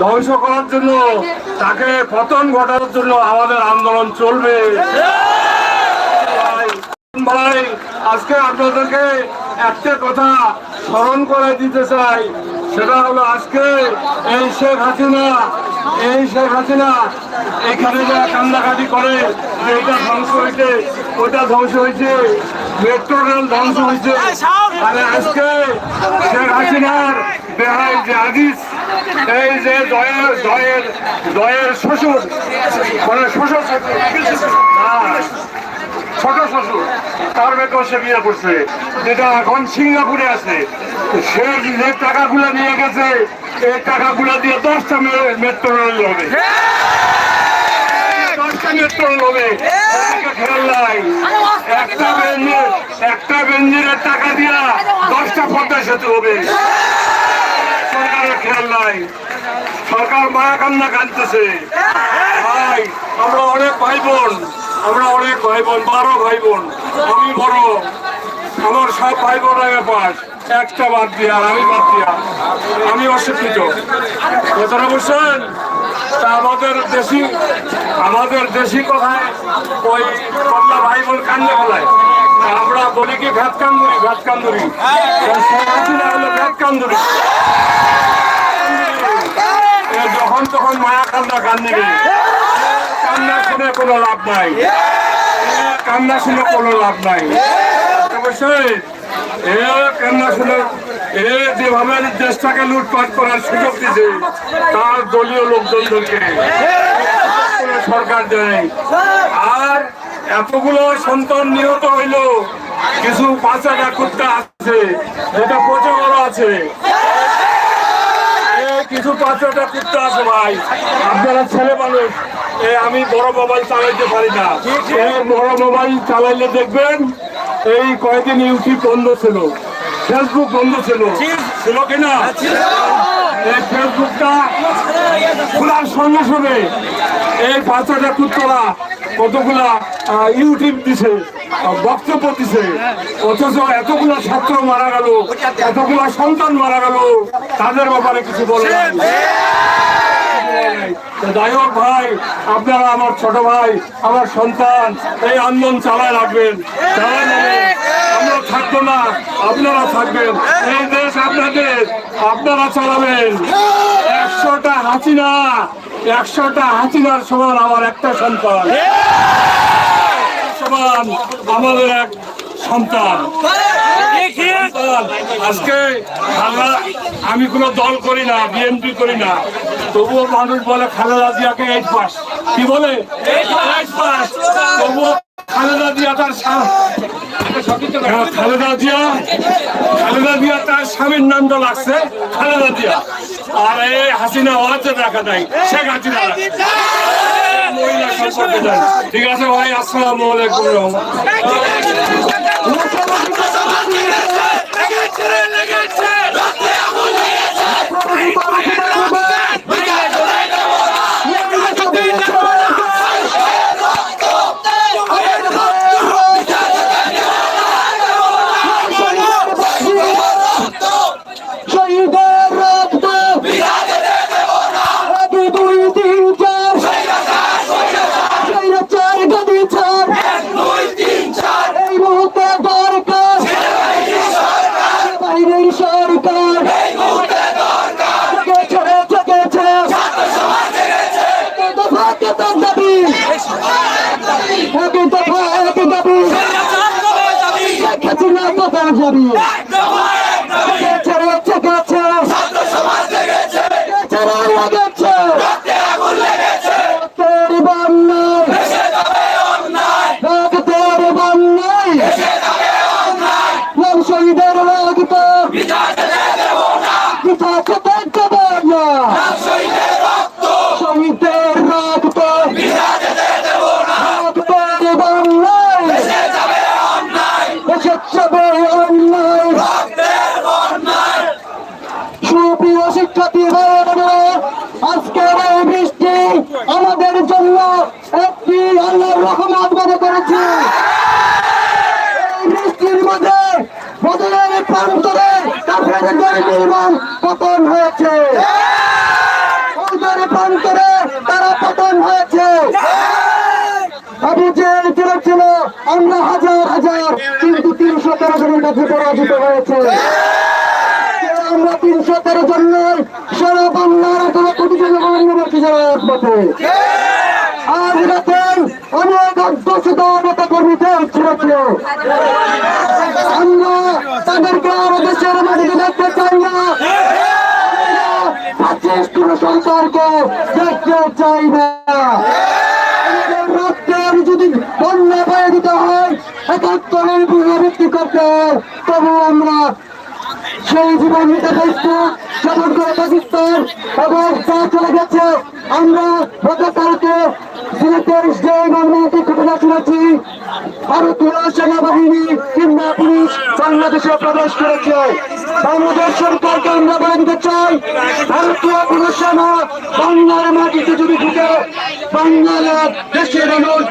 ধ্বংস করার জন্য তাকে পতন ঘটানোর জন্য আমাদের আন্দোলন চলবে। ভাই, আজকে আপনাদেরকে একটা কথা স্মরণ করে দিতে চাই। সেটা হলো আজকে এই শেখ হাসিনা এই শেখ হাসিনা এখানে যা কান্দাকাটি করে এটা ধ্বংস হয়েছে ওটা ধ্বংস হয়েছে। মেট্রো রেল ধ্বংস হয়েছে আর আজকে শেখ হাসিনার বেহাই যে এই যে দয়ের দয়ের দয়ের শ্বশুর মানে শ্বশুর হ্যাঁ ছোট শ্বশুর তার সে বিয়ে করছে। যেটা এখন সিঙ্গাপুরে আছে। সে যে টাকাগুলো নিয়ে গেছে এই টাকাগুলো দিয়ে দশটা মেট্রো রেল হবে। দশটা মেট্রো রেল হবে। খেয়াল নাই একটা একটা বেঞ্জিরের টাকা দিয়া দশটা পদ্মা সেতু হবে। সরকারের খেয়াল নাই। সরকার মায়া কান্না কাঁদতেছে। ভাই, আমরা অনেক ভাই বোন আমরা অনেক ভাই বোন বারো ভাই বোন আমি বড়। আমার সব ভাই বোন পাস একটা বাদ দিয়া আর আমি বাদ দিয়া। আমি অশিক্ষিত। কথাটা বুঝছেন? তা আমাদের দেশি আমাদের দেশি কথায় ওই কন্যা ভাই বোন কান্দে ফেলায়। আমরা বলি কি ভেত কান্দুরি ভেত কান্দুরি। হলো ভেত কান্দুরি। এ যখন তখন মায়া কান্না কান্দিনি কান্না শুনে কোনো লাভ নাই। কান্না শুনে কোনো লাভ নাই। অবশ্যই। এ কান্না শুনে এ যেভাবে দেশটাকে লুটপাট করার সুযোগ দিছে তার দলীয় লোকজনদেরকে। কোনো সরকার দেয়। এতগুলো সন্তান নিহত হইল, কিছু পাঁচাটা কুত্তা আছে যেটা পচে বড় আছে। কিছু পাঁচটা কুত্তা আছে ভাই। আপনারা ছেলে মানুষ আমি বড় মোবাইল চালাইতে পারি না। বড় মোবাইল চালাইলে দেখবেন, এই কয়েকদিন ইউটিউব বন্ধ ছিল। ফেসবুক বন্ধ ছিল। ছিল কিনা এই ফেসবুকটা খোলার সঙ্গে সঙ্গে এই বাচ্চাটা কুত্তরা কতগুলা ইউটিউব দিছে বক্তব্য দিছে অথচ এতগুলা ছাত্র মারা গেল এতগুলা সন্তান মারা গেল তাদের ব্যাপারে কিছু বলে হোক ভাই আপনারা আমার ছোট ভাই আমার সন্তান এই আন্দোলন চালায় রাখবেন চালায় রাখবেন। আমরা থাকব না আপনারা থাকবেন। এই দেশ আপনাদের আপনারা চালাবেন। একশোটা হাসিনা একশোটা হাসিনার সমান আমার একটা সন্তান। সমান আমাদের এক সন্তান। আজকে আমরা আমি কোনো দল করি না বিএনপি করি না। তবুও মানুষ বলে খালেদা জিয়াকে এইট পাস কি বলে? এইট পাস তবুও খালেদা জিয়া তার হ্যাঁ, খালেদা জিয়া খালেদা জিয়া তার স্বামীর নামটা লাগছে খালেদা জিয়া। আর, এই হাসিনা হওয়াতে রাখা নাই। শেখ হাসিনা। মহিলা সম্পর্কে ঠিক আছে ভাই, আসসালামু আলাইকুম রহমতুল্লাহ। কোথায় যাবি পতন হয়েছে। তারা পতন হয়েছে। আবু জেল ছিল আমরা হাজার হাজার, কিন্তু তিনশো তেরো জনের কাছে পরাজিত হয়েছে। আমরা তিনশো তেরো জন নয়, সারা বাংলার এখনও কোটি জনগণ পথে রাতেন অনেক অধ্যুষিত নেতা কর্মীদের ছেড়েছে। আমরা তাদেরকে আরও দেশের মাটিতে দেখতে চাই না। কোন সরকারকে দেখতে চাই যদি বন্যা পায়ে দিতে হয়, একাত্তরের পুনরাবৃত্তি করতে তবু আমরা সেই জীবন নিতে প্রস্তুত যেমন করে পাকিস্তান এবং গেছে, আমরা গতকালকে সিলেটের জয় মর্মান্তিক ঘটনা শুনেছি। ভারতীয় সেনাবাহিনী কিংবা পুলিশ বাংলাদেশে প্রবেশ করেছে। বাংলাদেশ সরকারকে আমরা বলে দিতে চাই, ভারতীয় পুলিশ সেনা বাংলার মাটিতে যদি ঢুকে, বাংলার দেশের মানুষ